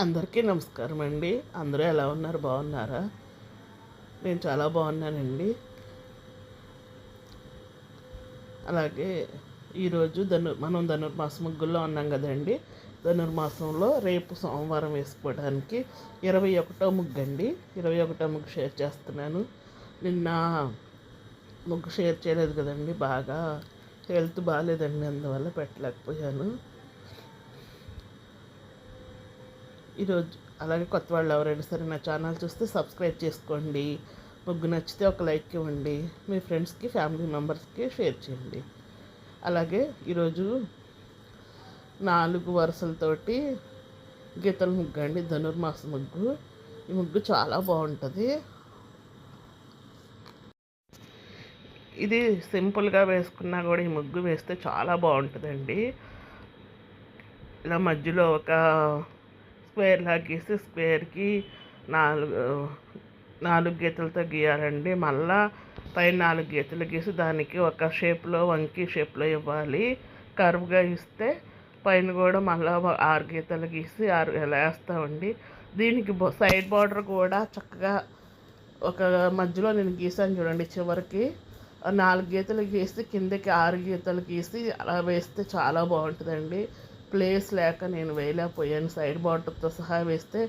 అందరికీ నమస్కారం అండి. అందరూ ఎలా ఉన్నారు? బాగున్నారా? నేను చాలా బాగున్నానండి. అలాగే ఈరోజు ధను మనం ధనుర్మాస ముగ్గుల్లో ఉన్నాం కదండి. ధనుర్మాసంలో రేపు సోమవారం వేసుకోవడానికి ఇరవై ఒకటో ముగ్గు అండి ఇరవై ఒకటో ముగ్గు షేర్ చేస్తున్నాను. నిన్న ముగ్గు షేర్ చేయలేదు కదండి. బాగా హెల్త్ బాగాలేదండి. అందువల్ల పెట్టలేకపోయాను. ఈరోజు అలాగే కొత్త వాళ్ళు ఎవరైనా సరే నా ఛానల్ చూస్తే సబ్స్క్రైబ్ చేసుకోండి. ముగ్గు నచ్చితే ఒక లైక్ ఇవ్వండి. మీ ఫ్రెండ్స్కి ఫ్యామిలీ మెంబర్స్కి షేర్ చేయండి. అలాగే ఈరోజు నాలుగు వరుసలతోటి గీతల ముగ్గు అండి ధనుర్మాస ముగ్గు. ఈ ముగ్గు చాలా బాగుంటుంది. ఇది సింపుల్గా వేసుకున్నా కూడా ఈ ముగ్గు వేస్తే చాలా బాగుంటుందండి. ఇలా మధ్యలో ఒక స్క్వేర్ గీసి స్క్వేర్కి నాలుగు నాలుగు గీతలతో గీయాలండి. మళ్ళా పైన నాలుగు గీతలు గీసి దానికి ఒక షేప్లో వంకి షేప్లో ఇవ్వాలి. కర్వ్గా ఇస్తే పైన కూడా మళ్ళీ ఆరు గీతలు గీసి ఆరు ఎలా వేస్తామండి. దీనికి సైడ్ బార్డర్ కూడా చక్కగా ఒక మధ్యలో నేను గీసాను చూడండి చివరికి. నాలుగు గీతలు గీసి కిందకి ఆరు గీతలు గీసి అలా వేస్తే చాలా బాగుంటుందండి. ప్లేస్ లేక నేను వేయలేకపోయాను. సైడ్ బార్డర్తో సహా వేస్తే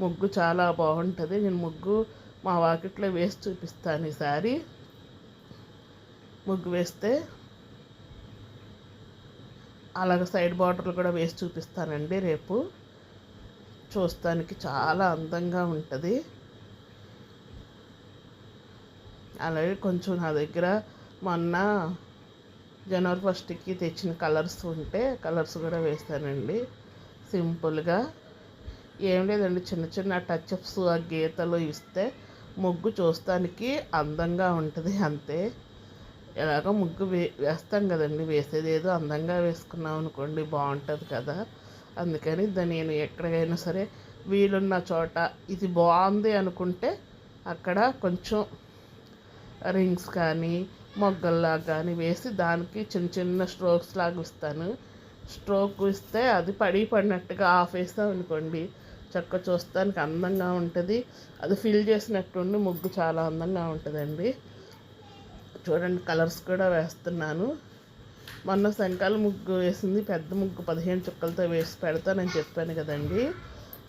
ముగ్గు చాలా బాగుంటుంది. నేను ముగ్గు మా వాకిట్లో వేసి చూపిస్తాను ఈసారి ముగ్గు వేస్తే అలాగ సైడ్ బార్డర్లు కూడా వేసి చూపిస్తానండి రేపు. చూస్తానికి చాలా అందంగా ఉంటుంది. అలాగే కొంచెం నా దగ్గర మొన్న జనవరి ఫస్ట్కి తెచ్చిన కలర్స్ ఉంటే కలర్స్ కూడా వేస్తానండి. సింపుల్గా. ఏం లేదండి చిన్న చిన్న టచ్అప్స్ ఆ గీతలు ఇస్తే ముగ్గు చూస్తానికి అందంగా ఉంటుంది అంతే. ఎలాగో ముగ్గు వే వేస్తాం కదండి వేసేది ఏదో అందంగా వేసుకున్నాం అనుకోండి బాగుంటుంది కదా. అందుకని దాన్ని నేను ఎక్కడికైనా సరే వీలున్న చోట ఇది బాగుంది అనుకుంటే అక్కడ కొంచెం రింగ్స్ కానీ మొగ్గల్లా కానీ వేసి దానికి చిన్న చిన్న స్ట్రోక్స్ లాగా ఇస్తాను. స్ట్రోక్ ఇస్తే అది పడి పడినట్టుగా ఆఫ్ వేస్తాం అనుకోండి. చక్క చూస్తానికి అందంగా ఉంటుంది. అది ఫిల్ చేసినట్టుండి ముగ్గు చాలా అందంగా ఉంటుందండి. చూడండి కలర్స్ కూడా వేస్తున్నాను. మొన్న శంకాల ముగ్గు వేసింది. పెద్ద ముగ్గు పదిహేను చుక్కలతో వేసి పెడతానని చెప్పాను కదండి.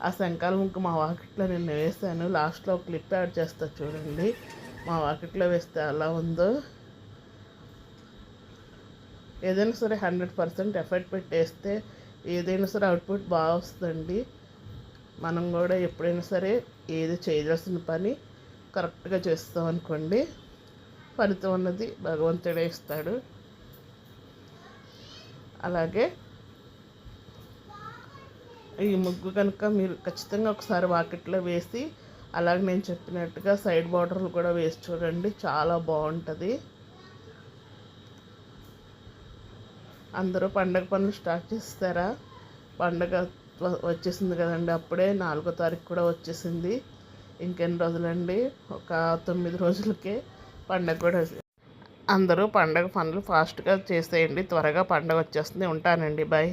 ఆ శంకాల ముగ్గు మా వాకిట్లో నేను వేసాను లాస్ట్లో క్లిప్ యాడ్ చేస్తా చూడండి. మా వాకిట్లో వేస్తే అలా ఉందో. ఏదైనా సరే హండ్రెడ్ పర్సెంట్ ఎఫర్ట్ పెట్టేస్తే ఏదైనా సరే అవుట్పుట్ బాగా వస్తుందండి. మనం కూడా ఎప్పుడైనా సరే ఏది చేయవలసిన పని కరెక్ట్గా చేస్తాం అనుకోండి. ఫలితం అన్నది భగవంతుడే ఇస్తాడు. అలాగే ఈ ముగ్గు కనుక మీరు ఖచ్చితంగా ఒకసారి వాకెట్లో వేసి అలాగే నేను చెప్పినట్టుగా సైడ్ బార్డర్లు కూడా వేసి చూడండి. చాలా బాగుంటుంది. అందరూ పండగ పనులు స్టార్ట్ చేస్తారా? పండగ వచ్చేసింది కదండి. అప్పుడే నాలుగో తారీఖు కూడా వచ్చేసింది. ఇంకెన్ని రోజులండి? ఒక తొమ్మిది రోజులకే పండగ కూడా అందరూ పండగ పనులు ఫాస్ట్గా చేసేయండి. త్వరగా పండగ వచ్చేస్తుంది. ఉంటానండి. బాయ్.